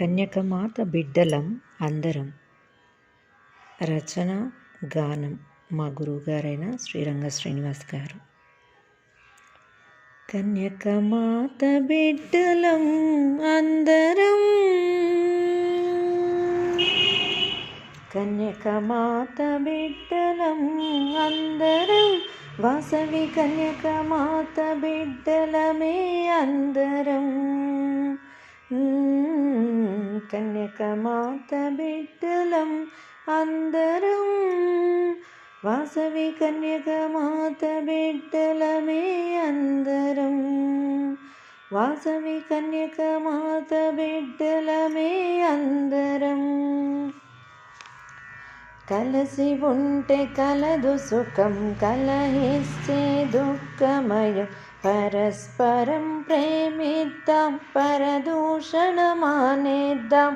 కన్యకమాత బిడ్డలం అందరం. రచన గానం మా గురువుగారైన శ్రీరంగ శ్రీనివాస్ గారు. కన్యకమాత బిడ్డలం అందరం. కన్యకమాత బిడ్డలం అందరం. వాసవి కన్యకమాత బిడ్డలమే అందరం. కన్యకమాత బిడ్డలం అందరం వాసవి కన్యకమాత బిడ్డలమే అందరం వాసవి కన్యకమాత బిడ్డలమే అందరం కలసి ఉంటే కలదు సుఖం కలహిస్తే దుఃఖమయం परस्परं प्रेमिद्दां परदूषणमानेद्दां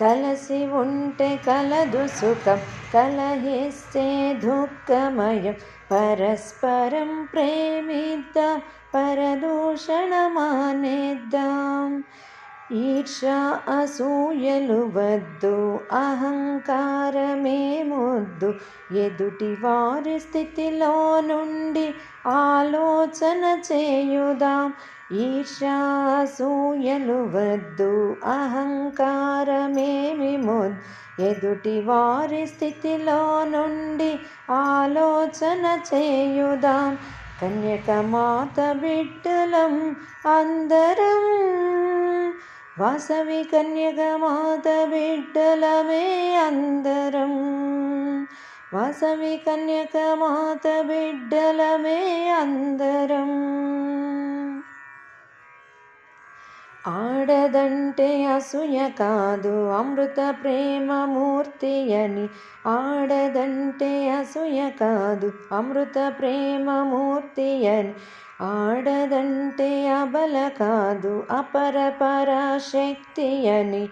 कलसि उण्टे कलदु सुखं कलिस्ते दुःखमयं। परस्परं प्रेमिद्दां परदूषणमानेद्दाम् ఈర్ష అసూయలు వద్దు అహంకారమే ముద్దు ఎదుటి వారి స్థితిలో నుండి ఆలోచన చేయుదాం. ఈర్ష అసూయలు వద్దు అహంకారమేమి ముద్దు ఎదుటి వారి స్థితిలో నుండి ఆలోచన చేయుదాం. కన్యకమాత బిడ్డలం అందరం వాసవి కన్యకమాత బిడ్డలమే అందరం. వాసవి కన్యక మాత బిడ్డలమే అందరం. ఆడదంటే అసూయ కాదు అమృత ప్రేమమూర్తి అని ఆడదంటే అసూయ కాదు అమృత ప్రేమమూర్తి అని ఆడదంటే అబల కాదు అపర పరాశక్తి అని.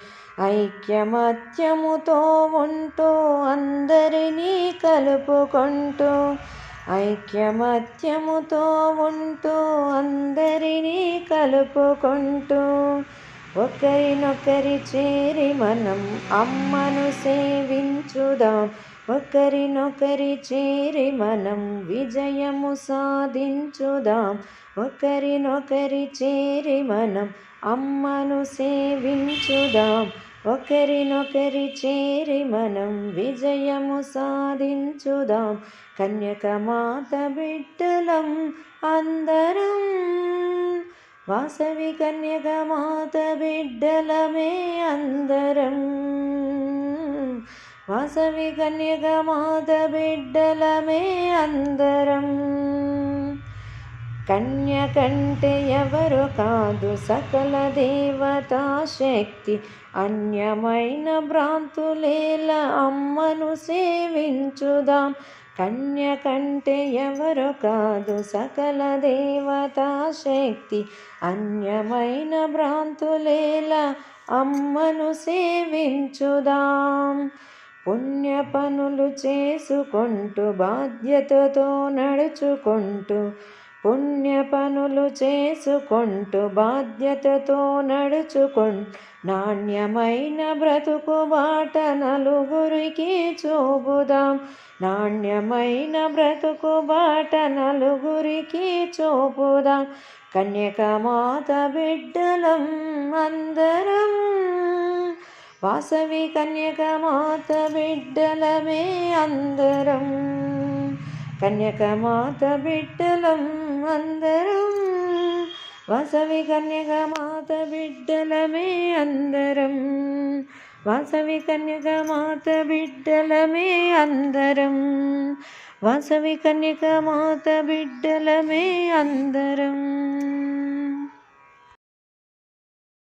ఐక్యమత్యముతో ఉంటూ అందరినీ కలుపుకుంటూ ఐక్యమత్యముతో ఉంటూ అందరినీ కలుపుకుంటూ ఒకరినొకరి చేరి మనం అమ్మను సేవించుదాం. ఒకరినొకరి చేరి మనం విజయము సాధించుదాం. ఒకరినొకరి చేరి మనం అమ్మను సేవించుదాం. ఒకరినొకరి చేరి మనం విజయము సాధించుదాం. కన్యకమాత బిడ్డలం అందరం వాసవి కన్యకమాత బిడ్డలమే అందరం. వాసవి కన్యకమాత బిడ్డలమే అందరం. కన్య కంటే ఎవరు కాదు సకల దేవతా శక్తి. అన్యమైన భ్రాంతులేల అమ్మను సేవించుదాం. కన్య కంటే ఎవరు కాదు సకల దేవతా శక్తి. అన్యమైన భ్రాంతులేల అమ్మను సేవించుదాం. పుణ్య పనులు చేసుకుంటూ బాధ్యతతో నడుచుకుంటూ పుణ్య పనులు చేసుకుంటూ బాధ్యతతో నడుచుకుంటూ నాణ్యమైన బ్రతుకు బాట నలుగురికి చూపుదాం. నాణ్యమైన బ్రతుకు బాట నలుగురికి చూపుదాం. కన్యకమాత బిడ్డలం అందరం వాసవి కన్యక మాత బిడ్డలమే అందరం. కన్యక మాత బిడ్డలం అందరం. వాసవి కన్యక మాత బిడ్డలమే అందరం. వాసవి కన్యక మాత బిడ్డలమే అందరం. వాసవి కన్యక మాత బిడ్డలమే అందరం.